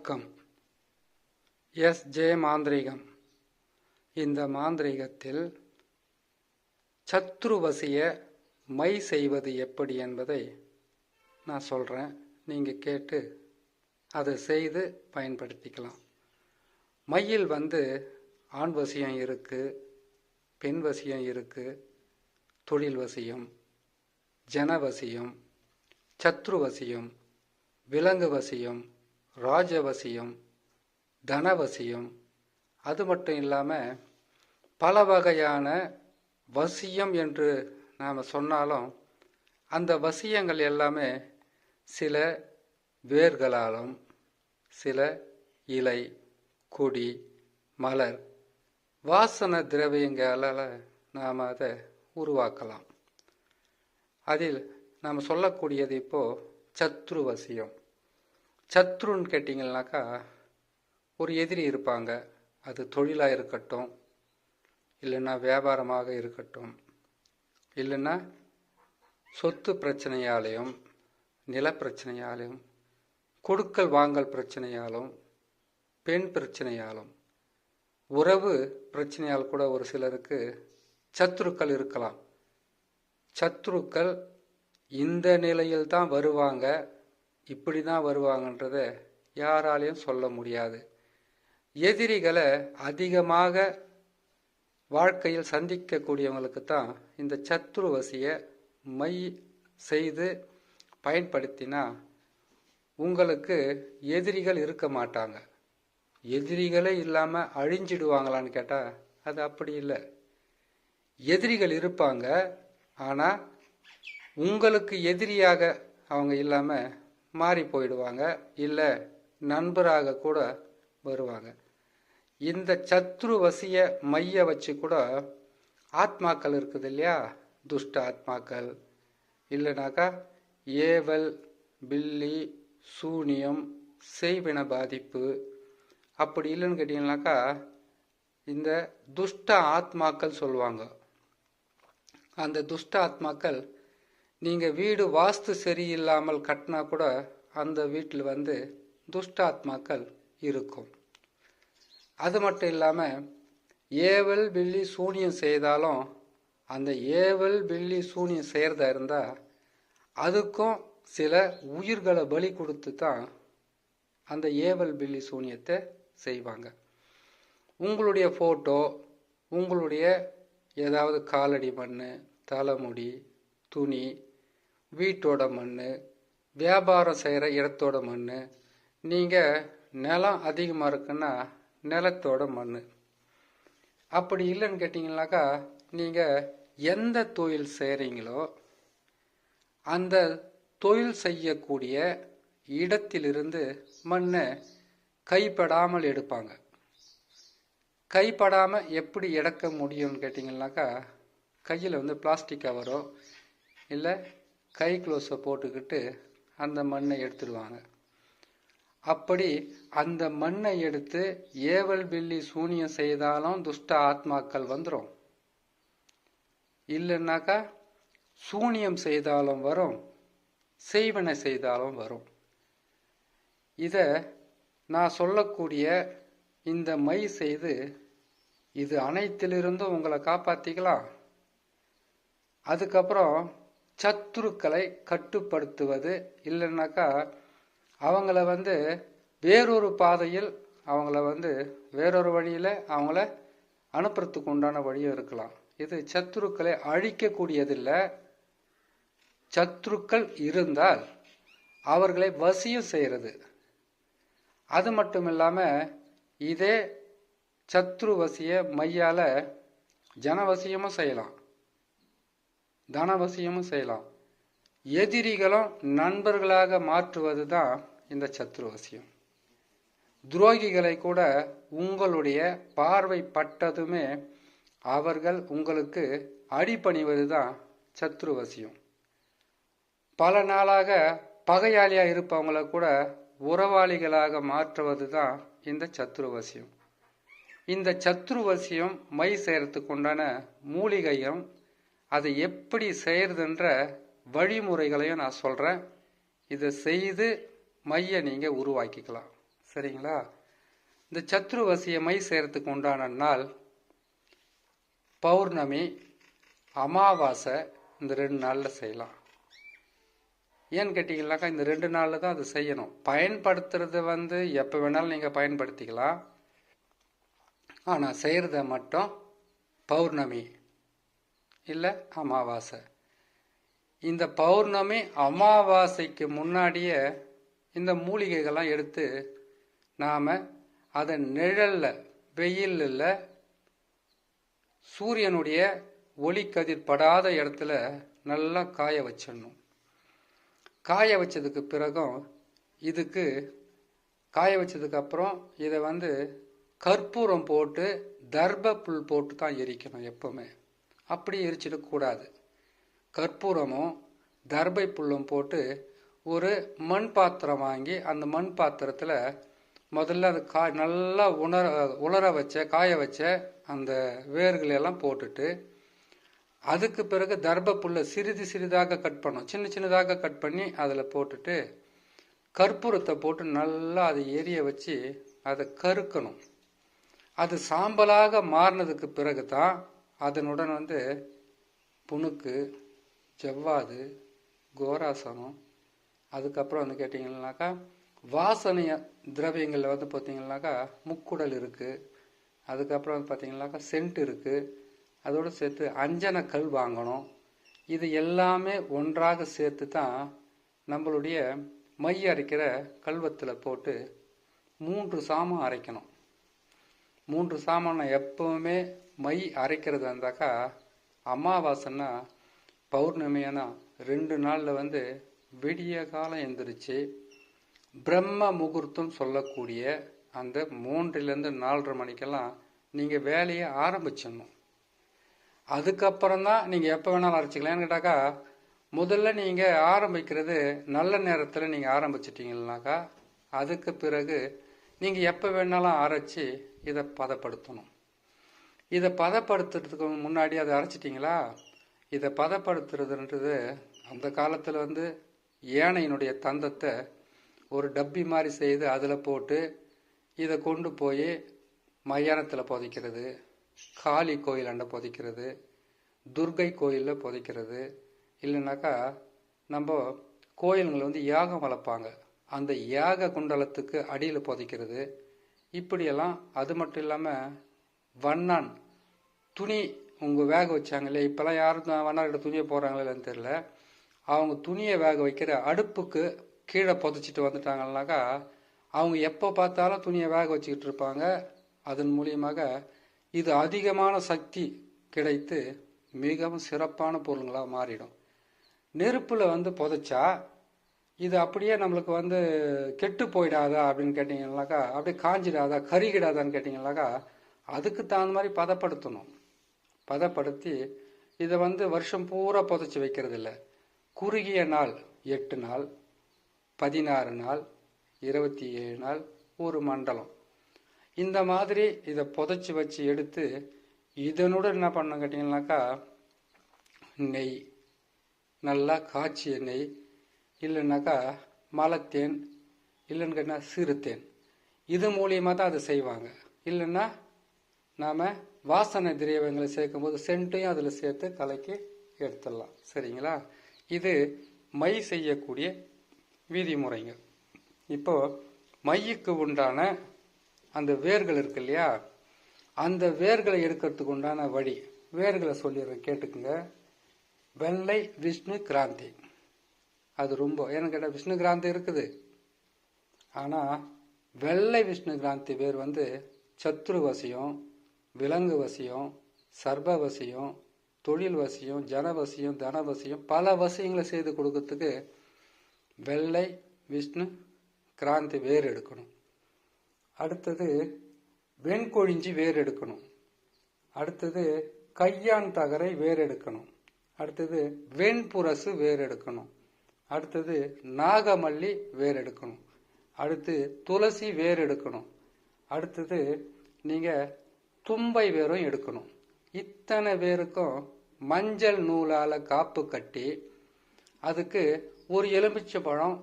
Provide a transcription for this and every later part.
வணக்கம் S J மாந்திரிகம். இந்த மாந்திரிகத்தில் சத்ருவசிய மை செய்வது எப்படி என்பதை நான் சொல்கிறேன் நீங்கள் கேட்டு அதை செய்து பயன்படுத்திக்கலாம். மையில் வந்து ஆண் வசியம் இருக்குது பெண் வசியம் இருக்குது தொழில் வசியம் ஜனவசியம் சத்ருவசியம் விலங்கு வசியம் ராஜவசியம் தனவசியம் அது மட்டும் இல்லாமல் பல வகையான வசியம் என்று நாம் சொன்னாலும் அந்த வசியங்கள் எல்லாமே சில வேர்களாலும் சில இலை கொடி மலர் வாசன திரவியங்களால் நாம் அதை உருவாக்கலாம். அதில் நாம் சொல்லக்கூடியது இப்போது சத்ருவசியம். சத்ருன்னு கேட்டிங்கனாக்கா ஒரு எதிரி இருப்பாங்க. அது தொழிலாக இருக்கட்டும் இல்லைன்னா வியாபாரமாக இருக்கட்டும் இல்லைன்னா சொத்து பிரச்சனையாலையும் நிலப்பிரச்சனையாலையும் கொடுக்கல் வாங்கல் பிரச்சனையாலும் பெண் பிரச்சனையாலும் உறவு பிரச்சனையால் கூட ஒரு சிலருக்கு சத்துருக்கள் இருக்கலாம். சத்துருக்கள் இந்த நிலையில் தான் வருவாங்க. இப்படி தான் வருவாங்கன்றத யாராலையும் சொல்ல முடியாது. எதிரிகளை அதிகமாக வாழ்க்கையில் சந்திக்கக்கூடியவங்களுக்கு தான் இந்த சத்ருவசியை மை செய்து பயன்படுத்தினா உங்களுக்கு எதிரிகள் இருக்க மாட்டாங்க. எதிரிகளே இல்லாமல் அழிஞ்சிடுவாங்களான்னு கேட்டால் அது அப்படி இல்லை. எதிரிகள் இருப்பாங்க ஆனால் உங்களுக்கு எதிரியாக அவங்க இல்லாமல் மாறி போயிடுவாங்க இல்லை நண்பராக கூட வருவாங்க. இந்த சத்ருவசிய மைய வச்சு கூட ஆத்மாக்கள் இருக்குது இல்லையா? துஷ்ட ஆத்மாக்கள். இல்லைனாக்கா ஏவல் பில்லி சூனியம் செய்வின பாதிப்பு. அப்படி இல்லைன்னு கேட்டிங்கனாக்கா இந்த துஷ்ட ஆத்மாக்கள் சொல்லுவாங்க. அந்த துஷ்ட ஆத்மாக்கள் நீங்கள் வீடு வாஸ்து சரியில்லாமல் கட்டினா கூட அந்த வீட்டில் வந்து துஷ்டாத்மாக்கள் இருக்கும். அது மட்டும் இல்லாமல் ஏவல் பில்லி சூனியம் செய்தாலும் அந்த ஏவல் பில்லி சூனியம் செய்கிறதா இருந்தால் அதுக்கும் சில உயிர்களை பலி கொடுத்து தான் அந்த ஏவல் பில்லி சூனியத்தை செய்வாங்க. உங்களுடைய ஃபோட்டோ உங்களுடைய ஏதாவது காலடி மண் தலைமுடி துணி வீட்டோட மண் வியாபாரம் செய்கிற இடத்தோட மண் நீங்கள் நிலம் அதிகமாக இருக்குன்னா நிலத்தோட மண் அப்படி இல்லைன்னு கேட்டிங்கனாக்கா நீங்கள் எந்த தொழில் செய்கிறீங்களோ அந்த தொழில் செய்யக்கூடிய இடத்திலிருந்து மண்ணை கைப்படாமல் எடுப்பாங்க. கைப்படாமல் எப்படி எடுக்க முடியும்னு கேட்டிங்கனாக்கா கையில் வந்து பிளாஸ்டிக் கவரோ இல்லை கை க்ளோஸை போட்டுக்கிட்டு அந்த மண்ணை எடுத்துடுவாங்க அப்படி அந்த மண்ணை எடுத்து ஏவல் பில்லி சூனியம் செய்தாலும் துஷ்ட ஆத்மாக்கள் வந்துடும் இல்லைன்னாக்கா சூனியம் செய்தாலும் வரும் செய்வனை செய்தாலும் வரும். இதை நான் சொல்லக்கூடிய இந்த மை செய்து இது அனைத்திலிருந்தும் உங்களை காப்பாற்றிக்கலாம் அதுக்கப்புறம் சத்துருக்களை கட்டுப்படுத்துவது இல்லைன்னாக்கா அவங்கள வந்து வேறொரு பாதையில் அவங்கள வந்து வேறொரு வழியில் அவங்கள அனுப்புறதுக்கு உண்டான வழியும் இருக்கலாம். இது சத்துருக்களை அழிக்கக்கூடியதில்லை. சத்துருக்கள் இருந்தால் அவர்களை வசியம் செய்கிறது அது மட்டும் இல்லாமல் இதே சத்ரு வசிய மையால் ஜனவசியமும் செய்யலாம். தனவசியமும் செய்யலாம். எதிரிகளும் நண்பர்களாக மாற்றுவது தான் இந்த சத்ருவசியம். துரோகிகளை கூட உங்களுடைய பார்வை பட்டதுமே அவர்கள் உங்களுக்கு அடிபணிவது தான் சத்ருவசியம். பல நாளாக பகையாளியாக இருப்பவங்களை கூட உறவாளிகளாக மாற்றுவது தான் இந்த சத்ருவசியம். இந்த சத்ருவசியம் மை செய்கிறதுக்கு உண்டான மூலிகையும் அதை எப்படி செய்கிறதுன்ற வழிமுறைகளையும் நான் சொல்கிறேன் இதை செய்து மைய நீங்கள் உருவாக்கிக்கலாம். சரிங்களா? இந்த சத்ருவசிய மை செய்கிறதுக்கு உண்டான நாள் பௌர்ணமி அமாவாசை இந்த ரெண்டு நாளில் செய்யலாம். ஏன்னு கேட்டிங்கனாக்கா இந்த ரெண்டு நாளில் தான் அது செய்யணும். பயன்படுத்துறது வந்து எப்போ வேணாலும் நீங்கள் பயன்படுத்திக்கலாம். ஆனால் செய்கிறத மட்டும் பௌர்ணமி இல்லை அமாவாசை. இந்த பௌர்ணமி அமாவாசைக்கு முன்னாடியே இந்த மூலிகைகள்லாம் எடுத்து நாம் அதை நிழலில் வெயிலில் சூரியனுடைய ஒளிக்கதிர் படாத இடத்துல நல்லா காய வச்சிடணும். காய வச்சதுக்கு பிறகும் இதுக்கு காய வச்சதுக்கு அப்புறம் இதை வந்து கற்பூரம் போட்டு தர்ப புல் போட்டு தான் எரிக்கணும் எப்பவுமே. அப்படி எரிச்சிடக்கூடாது கற்பூரமும் தர்பை புல்லும் போட்டு ஒரு மண் பாத்திரம் வாங்கி அந்த மண் பாத்திரத்தில் முதல்ல அது காய் நல்லா உணர உலர வச்ச காய வச்ச அந்த வேர்களை எல்லாம் போட்டுட்டு அதுக்கு பிறகு தர்ப புல்லை சிறிது சிறிதாக கட் பண்ணும் சின்ன சின்னதாக கட் பண்ணி அதில் போட்டுட்டு கற்பூரத்தை போட்டு நல்லா அதை எரிய வச்சு அதை கருக்கணும். அது சாம்பலாக மாறினதுக்கு பிறகு தான் அதனுடன் வந்து புணுக்கு ஜவ்வாது கோராசனம் அதுக்கப்புறம் வந்து கேட்டிங்கன்னாக்கா வாசனைய திரவியங்களில் வந்து பார்த்தீங்கன்னாக்கா முக்குடல் இருக்குது அதுக்கப்புறம் வந்து பார்த்தீங்கன்னாக்கா சென்ட் இருக்குது அதோடு சேர்த்து அஞ்சனக்கல் கல் வாங்கணும். இது எல்லாமே ஒன்றாக சேர்த்து தான் நம்மளுடைய மை அரைக்கிற கல்வத்தில் போட்டு மூன்று சாமான் அரைக்கணும். மூன்று சாமானை எப்பவுமே மை அரைக்கிறது வந்தாக்கா அமாவாசைன்னா பௌர்ணமியானா ரெண்டு நாளில் வந்து விடிய காலம் எந்திரிச்சு பிரம்ம முகூர்த்தம் சொல்லக்கூடிய அந்த மூன்றிலேருந்து நாலரை மணிக்கெல்லாம் நீங்கள் வேலையை ஆரம்பிச்சிடணும் அதுக்கப்புறம் தான் நீங்கள் எப்போ வேணாலும் அரைச்சிக்கலான்னு கேட்டாக்கா முதல்ல நீங்கள் ஆரம்பிக்கிறது நல்ல நேரத்தில் நீங்கள் ஆரம்பிச்சிட்டிங்கனாக்கா அதுக்கு பிறகு நீங்கள் எப்போ வேணாலும் அரைச்சி இதை பதப்படுத்தணும் இதை பதப்படுத்துறதுக்கு முன்னாடி அதை அரைச்சிட்டிங்களா? இதை பதப்படுத்துறதுன்றது அந்த காலத்தில் வந்து யானையினுடைய தந்தத்தை ஒரு டப்பி மாதிரி செய்து அதில் போட்டு இதை கொண்டு போய் மயானத்தில் புதைக்கிறது காளி கோயில் அண்டை புதைக்கிறது துர்கை கோயிலில் புதைக்கிறது. இல்லைனாக்கா நம்ம கோயிலுங்களை வந்து யாகம் வளர்ப்பாங்க. அந்த யாக குண்டலத்துக்கு அடியில் புதைக்கிறது. இப்படியெல்லாம் அது மட்டும் இல்லாமல் வண்ணான். துணி உங்கள் வேக வச்சாங்களே இப்போல்லாம் யாரும் வண்ணார்கிட்ட துணியை போகிறாங்களேன்னு தெரில அவங்க துணியை வேக வைக்கிற அடுப்புக்கு கீழே புதைச்சிட்டு வந்துட்டாங்கன்னாக்கா அவங்க எப்போ பார்த்தாலும் துணியை வேக வச்சுக்கிட்டு இருப்பாங்க. அதன் மூலியமாக இது அதிகமான சக்தி கிடைத்து மிகவும் சிறப்பான பொருளுங்களாக மாறிடும். நெருப்பில் வந்து புதைச்சா இது அப்படியே நம்மளுக்கு வந்து கெட்டு போயிடாதா அப்படின்னு கேட்டிங்கனாக்கா அப்படியே காஞ்சிடாதா கருகிடாதான்னு கேட்டிங்கனாக்கா அதுக்கு தகுந்த மாதிரி பதப்படுத்தணும். பதப்படுத்தி இதை வந்து வருஷம் பூரா புதைச்சி வைக்கிறது இல்லை. குறுகிய நாள் எட்டு நாள் பதினாறு நாள் இருபத்தி ஏழு நாள் ஒரு மண்டலம். இந்த மாதிரி இதை புதைச்சி வச்சு எடுத்து இதனுடன் என்ன பண்ண கேட்டிங்கனாக்கா நெய் நல்லா காய்ச்சிய நெய் இல்லைன்னாக்கா மலத்தேன் இல்லைன்னு கேட்டால் சிறுத்தேன். இது மூலியமாக தான் அதை செய்வாங்க. இல்லைன்னா நாம் வாசனை திரவியங்களை சேர்க்கும்போது சென்ட்டையும் அதில் சேர்த்து கலக்கி எடுத்துடலாம். சரிங்களா? இது மை செய்யக்கூடிய விதிமுறைங்க இப்போ மையுக்கு உண்டான அந்த வேர்கள் இருக்கு இல்லையா? அந்த வேர்களை எடுக்கிறதுக்கு உண்டான வழி வேர்களை சொல்லிடுறேன் கேட்டுக்குங்க. வெள்ளை விஷ்ணு கிராந்தி. அது ரொம்ப ஏன்னு கேட்டால் விஷ்ணு கிராந்தி இருக்குது. ஆனால் வெள்ளை விஷ்ணு கிராந்தி வேர் வந்து சத்ருவசியம் விலங்கு வசியம் சர்ப வசியம் தொழில் வசியம் ஜனவசியம் தனவசியம் பல வசியங்களை செய்து கொடுக்கறதுக்கு வெள்ளை விஷ்ணு கிராந்தி வேர் எடுக்கணும். அடுத்தது வெண்கொழிஞ்சி வேர் எடுக்கணும். அடுத்தது கையான் தகரை வேர் எடுக்கணும். அடுத்தது வெண்புரசு வேர் எடுக்கணும். அடுத்தது நாகமல்லி வேர் எடுக்கணும். அடுத்து துளசி வேர் எடுக்கணும். அடுத்தது நீங்கள் தும்பை வேரும் எடுக்கணும். இத்தனை பேருக்கும் மஞ்சள் நூலால் காப்பு கட்டி அதுக்கு ஒரு எலுமிச்சை பழம்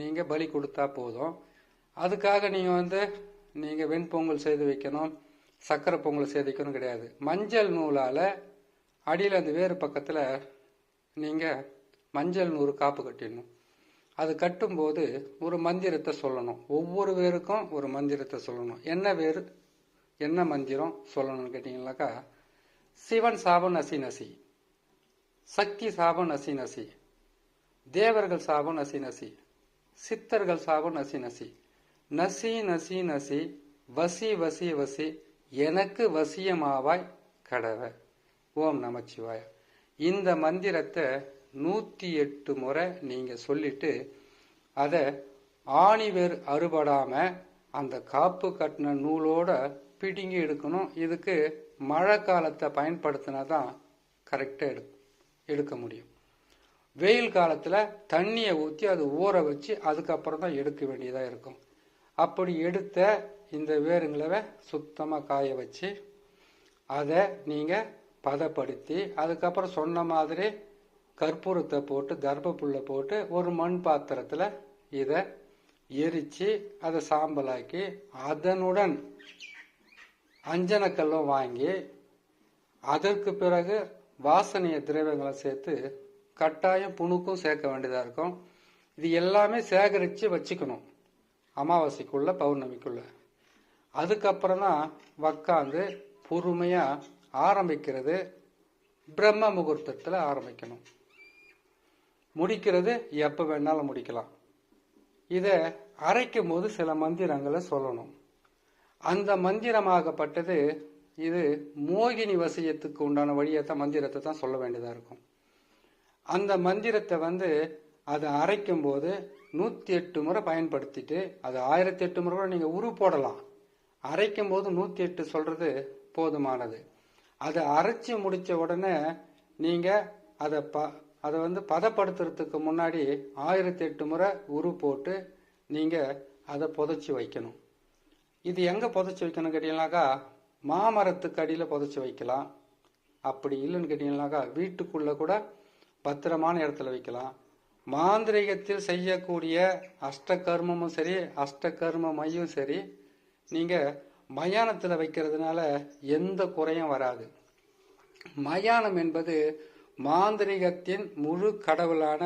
நீங்கள் பலி கொடுத்தா போதும். அதுக்காக நீங்கள் வந்து நீங்கள் வெண்பொங்கல் செய்து வைக்கணும் சக்கரை பொங்கல் செய்து வைக்கணும் கிடையாது. மஞ்சள் நூலால் அடியில் அந்த வேறு பக்கத்தில் நீங்கள் மஞ்சள் நூறு காப்பு கட்டிடணும். அது கட்டும்போது ஒரு மந்திரத்தை சொல்லணும். ஒவ்வொரு வேருக்கும் ஒரு மந்திரத்தை சொல்லணும். என்ன வேறு என்ன மந்திரம் சொல்லணும்னு கேட்டிங்கனாக்கா சிவன் சாபம் நசி நசி சக்தி சாபம் நசி நசி தேவர்கள் சாபம் நசி நசி சித்தர்கள் சாபம் நசி நசி நசி நசி நசி வசி வசி வசி எனக்கு வசியமாவாய் கடவ ஓம் நமச்சிவாய. இந்த மந்திரத்தை நூற்றி எட்டு முறை நீங்கள் சொல்லிட்டு அதை ஆணிவேர் அறுபடாமல் அந்த காப்பு கட்டின நூலோட பிடுங்கி எடுக்கணும். இதுக்கு மழை காலத்தை பயன்படுத்தினா தான் கரெக்டாக எடு எடுக்க முடியும். வெயில் காலத்தில் தண்ணியை ஊற்றி அது ஊற வச்சு அதுக்கப்புறம் தான் எடுக்க வேண்டியதாக இருக்கும். அப்படி எடுத்த இந்த வேருங்களை சுத்தமாக காய வச்சு அதை நீங்கள் பதப்படுத்தி அதுக்கப்புறம் சொன்ன மாதிரி கற்பூரத்தை போட்டு தர்பப்புல்லை போட்டு ஒரு மண் பாத்திரத்தில் இதை எரித்து அதை சாம்பலாக்கி அதனுடன் அஞ்சனக்கல்லும் வாங்கி அதற்கு பிறகு வாசனைய திரவியங்களை சேர்த்து கட்டாயம் புணுக்கும் சேர்க்க வேண்டியதாக இருக்கும். இது எல்லாமே சேகரித்து வச்சுக்கணும். அமாவாசைக்குள்ள பௌர்ணமிக்குள்ள. அதுக்கப்புறம் தான் உக்காந்து பொறுமையாக ஆரம்பிக்கிறது. பிரம்ம முகூர்த்தத்தில் ஆரம்பிக்கணும். முடிக்கிறது எப்போ வேணாலும் முடிக்கலாம். இதை அரைக்கும் போது சில மந்திரங்களை சொல்லணும். அந்த மந்திரமாகப்பட்டது இது மோகினி வசியத்துக்கு உண்டான வழியத்தை மந்திரத்தை தான் சொல்ல வேண்டியதாக இருக்கும். அந்த மந்திரத்தை வந்து அதை அரைக்கும் போது நூற்றி எட்டு முறை பயன்படுத்திட்டு அது ஆயிரத்தி எட்டு முறை கூட நீங்கள் உரு போடலாம். அரைக்கும் போது நூற்றி எட்டு சொல்கிறது போதுமானது. அதை அரைச்சி முடித்த உடனே நீங்கள் அதை ப அதை வந்து பதப்படுத்துறதுக்கு முன்னாடி ஆயிரத்தி எட்டு முறை உரு போட்டு நீங்கள் அதை புதைச்சி வைக்கணும். இது எங்கே புதைச்சி வைக்கணும் கேட்டீங்கன்னாக்கா மாமரத்துக்கு அடியில் புதைச்சி வைக்கலாம். அப்படி இல்லைன்னு கேட்டீங்கன்னாக்கா வீட்டுக்குள்ளே கூட பத்திரமான இடத்துல வைக்கலாம். மாந்திரிகத்தில் செய்யக்கூடிய அஷ்டகர்மமும் சரி அஷ்டகர்ம மையும் சரி நீங்கள் மயானத்தில் வைக்கிறதுனால எந்த குறையும் வராது. மயானம் என்பது மாந்திரிகத்தின் முழு கடவுளான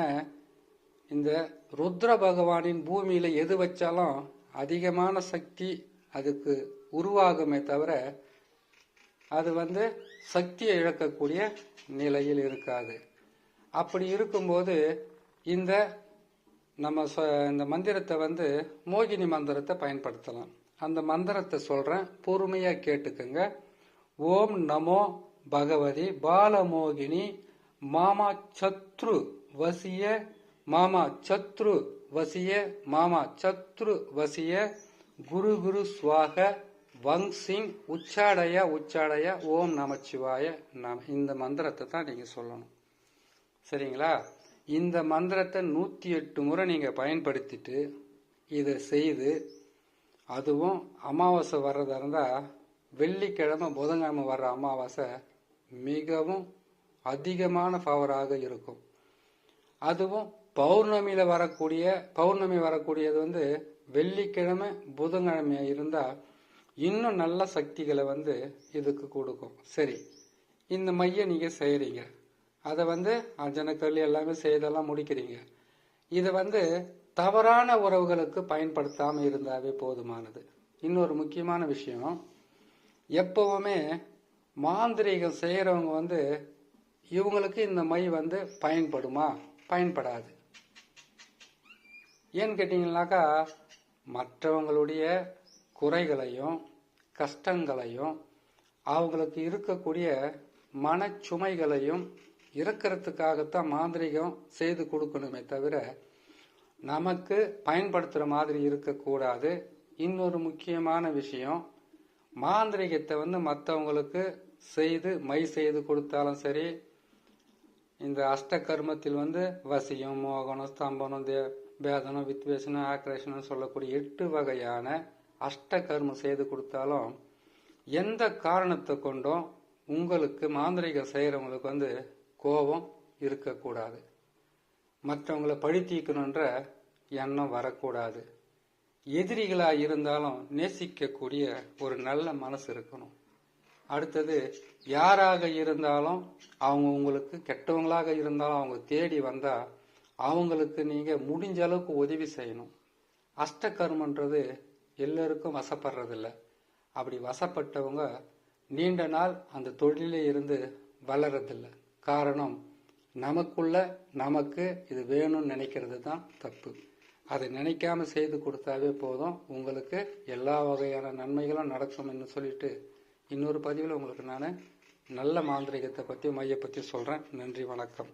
இந்த ருத்ர பகவானின் பூமியில் எது வச்சாலும் அதிகமான சக்தி அதுக்கு உருவாகுமே தவிர அது வந்து சக்தியை இழக்கக்கூடிய நிலையில் இருக்காது. அப்படி இருக்கும்போது இந்த நம்ம இந்த மந்திரத்தை வந்து மோகினி மந்திரத்தை பயன்படுத்தலாம். அந்த மந்திரத்தை சொல்றேன் பொறுமையா கேட்டுக்கோங்க. ஓம் நமோ பகவதி பாலமோகினி மாமா சத்ரு வசிய மாமா சத்ரு வசிய மாமா சத்ரு வசிய குரு குரு ஸ்வாக வங் சிங் உச்சாடைய உச்சாடைய ஓம் நமச்சிவாய நம இந்த மந்திரத்தை தான் நீங்கள் சொல்லணும். சரிங்களா? இந்த மந்திரத்தை நூற்றி எட்டு முறை நீங்கள் பயன்படுத்திட்டு இதை செய்து அதுவும் அமாவாசை வர்றதா இருந்தால் வெள்ளிக்கிழமை புதன்கிழமை வர்ற அமாவாசை மிகவும் அதிகமான பவராக இருக்கும். அதுவும் பௌர்ணமியில் வரக்கூடிய பௌர்ணமி வரக்கூடியது வந்து வெள்ளிக்கிழமை புதன்கிழமை இருந்தால் இன்னும் நல்ல சக்திகளை வந்து இதுக்கு கொடுக்கும். சரி இந்த மைய நீங்கள் செய்கிறீங்க அதை வந்து அஞ்சனக்கல் எல்லாமே செய்தெல்லாம் முடிக்கிறீங்க. இதை வந்து தவறான உறவுகளுக்கு பயன்படுத்தாமல் இருந்தாவே போதுமானது. இன்னொரு முக்கியமான விஷயம் எப்பவுமே மாந்திரீகம் செய்கிறவங்க வந்து இவங்களுக்கு இந்த மை வந்து பயன்படுமா? பயன்படாது. ஏன்னு கேட்டிங்கனாக்கா மற்றவங்களுடைய குறைகளையும் கஷ்டங்களையும் அவங்களுக்கு இருக்கக்கூடிய மனச்சுமைகளையும் இறக்கிறதுக்காகத்தான் மாந்திரிகம் செய்து கொடுக்கணுமே தவிர நமக்கு பயன்படுத்துகிற மாதிரி இருக்கக்கூடாது. இன்னொரு முக்கியமான விஷயம் மாந்திரிகத்தை வந்து மற்றவங்களுக்கு செய்து மை செய்து கொடுத்தாலும் சரி இந்த அஷ்ட கர்மத்தில் வந்து வசியம் மோகனம் ஸ்தம்பனம் தே பேதனம் வித்வேஷனம் ஆக்ரேஷனம் சொல்லக்கூடிய எட்டு வகையான அஷ்ட கர்மம் செய்து கொடுத்தாலும் எந்த காரணத்தை கொண்டும் உங்களுக்கு மாந்திரிகம் செய்கிறவங்களுக்கு வந்து கோபம் இருக்கக்கூடாது. மற்றவங்களை பழி தீர்க்கணுன்ற எண்ணம் வரக்கூடாது. எதிரிகளாக இருந்தாலும் நேசிக்கக்கூடிய ஒரு நல்ல மனசு இருக்கணும். அடுத்தது யாராக இருந்தாலும் அவங்க உங்களுக்கு கெட்டவங்களாக இருந்தாலும் அவங்க தேடி வந்தால் அவங்களுக்கு நீங்கள் முடிஞ்ச அளவுக்கு உதவி செய்யணும். அஷ்டகர்மன்றது எல்லோருக்கும் வசப்படுறதில்ல. அப்படி வசப்பட்டவங்க நீண்ட நாள் அந்த தொழிலே இருந்து வளரதில்லை. காரணம் நமக்குள்ள நமக்கு இது வேணும்னு நினைக்கிறது தான் தப்பு. அதை நினைக்காம செய்து கொடுத்தாவே போதும். உங்களுக்கு எல்லா வகையான நன்மைகளும் நடக்கும்னு சொல்லிட்டு இன்னொரு பதிவில் உங்களுக்கு நான் நல்ல மாந்திரிகத்தை பற்றி மைய பற்றி சொல்கிறேன் நன்றி வணக்கம்.